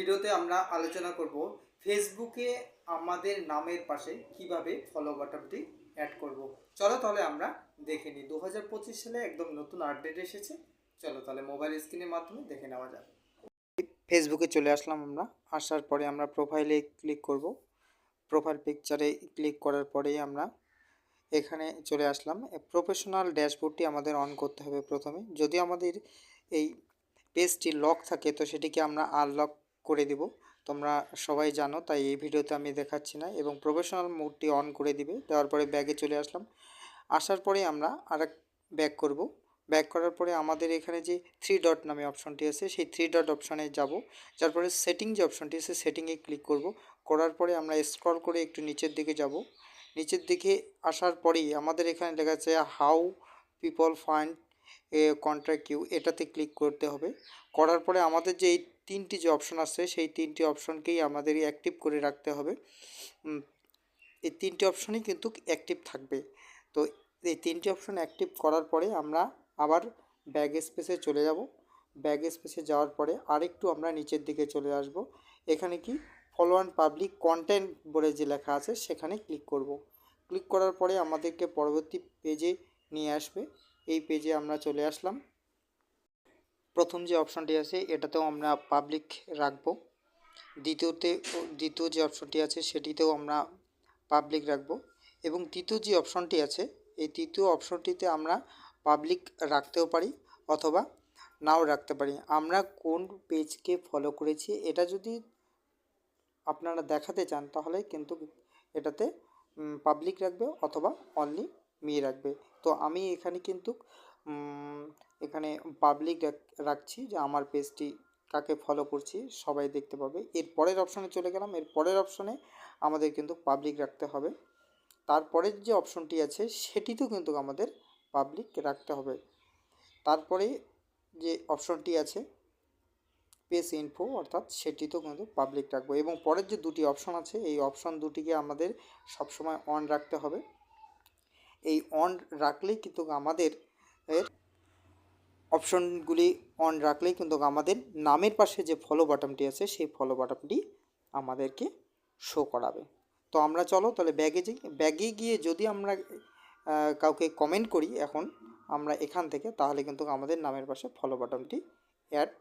ভিডিওতে আমরা আলোচনা করব ফেসবুকে আমাদের নামের পাশে কীভাবে ফলো বাটনটি অ্যাড করব। চলো তাহলে আমরা দেখে নিই। দু হাজার পঁচিশ সালে একদম নতুন আপডেট এসেছে। চলো তাহলে মোবাইল স্ক্রিনের মাধ্যমে দেখে নেওয়া যাক। ফেসবুকে চলে আসলাম আমরা। আসার পরে আমরা প্রোফাইলে ক্লিক করব। প্রোফাইল পিকচারে ক্লিক করার পরেই আমরা এখানে চলে আসলাম। প্রফেশনাল ড্যাশবোর্ডটি আমাদের অন করতে হবে প্রথমে। যদি আমাদের এই পেজটি লক থাকে, তো সেটিকে আমরা আনলক করে দিব। তোমরা সবাই জানো, তাই এই ভিডিওতে আমি দেখাচ্ছি না এবং প্রফেশনাল মোডটি অন করে দিবে। দেওয়ার পরে ব্যাগে চলে আসলাম। আসার পরে আমরা আরেক ব্যাক করব। ব্যাক করার পরে আমাদের এখানে যে থ্রি ডট নামে অপশনটি আছে, সেই থ্রি ডট অপশনে যাব। যার পরে সেটিং যে অপশনটি আছে সেটিংয়ে ক্লিক করব। করার পরে আমরা স্ক্রল করে একটু নিচের দিকে যাব। নিচের দিকে আসার পরেই আমাদের এখানে লেখা আছে how people find contract Q এটাতে ক্লিক করতে হবে। করার পরে আমাদের যে এই তিনটি যে অপশন আছে, সেই তিনটি অপশনকেই আমাদের অ্যাক্টিভ করে রাখতে হবে। এই তিনটি অপশনই কিন্তু অ্যাক্টিভ থাকবে। তো এই তিনটি অপশন অ্যাক্টিভ করার পরে আমরা আবার ব্যাগ স্পেসে চলে যাব। ব্যাগ স্পেসে যাওয়ার পরে আরেকটু আমরা নিচের দিকে চলে আসব। এখানে কি ফলো অ্যান্ড পাবলিক কন্টেন্ট বলে যে লেখা আছে, সেখানে ক্লিক করব। ক্লিক করার পরে আমাদেরকে পরবর্তী পেজে নিয়ে আসবে। এই পেজে আমরা চলে আসলাম। প্রথম যে অপশনটি আছে, এটাতেও আমরা পাবলিক রাখব। দ্বিতীয়তে, দ্বিতীয় যে অপশনটি আছে, সেটিতেও আমরা পাবলিক রাখব। এবং তৃতীয় যে অপশনটি আছে, এই তৃতীয় অপশনটিতে আমরা পাবলিক রাখতেও পারি অথবা নাও রাখতে পারি। আমরা কোন পেজকে ফলো করেছি, এটা যদি আপনারা দেখাতে চান, তাহলে কিন্তু এটাতে পাবলিক রাখবে অথবা অনলি মি রাখবে। তো আমি এখানে কিন্তু এখানে পাবলিক রাখছি যে আমার পেজটি কাকে ফলো করছি, সবাই দেখতে পাবে। এর পরের অপশনে চলে গেলাম। এর পরের অপশনে আমাদের কিন্তু পাবলিক রাখতে হবে। তারপরের যে অপশনটি আছে, সেটিতেও কিন্তু আমাদের পাবলিক রাখতে হবে। তারপরে যে অপশনটি আছে পেজ ইনফো অর্থাৎ সেটিতেও কিন্তু পাবলিক রাখব। এবং পরের যে দুটি অপশন আছে, এই অপশন দুটিকে আমাদের সবসময় অন রাখতে হবে। এই অন রাখলেই কিন্তু আমাদের এর অপশনগুলি অন রাখলেই কিন্তু আমাদের নামের পাশে যে ফলো বাটনটি আছে, সেই ফলো বাটনটি আমাদেরকে শো করাবে। তো আমরা চলো তাহলে ব্যাগে যাই। ব্যাগে গিয়ে যদি আমরা কাউকে কমেন্ট করি এখন, আমরা এখান থেকে, তাহলে কিন্তু আমাদের নামের পাশে ফলো বাটনটি অ্যাড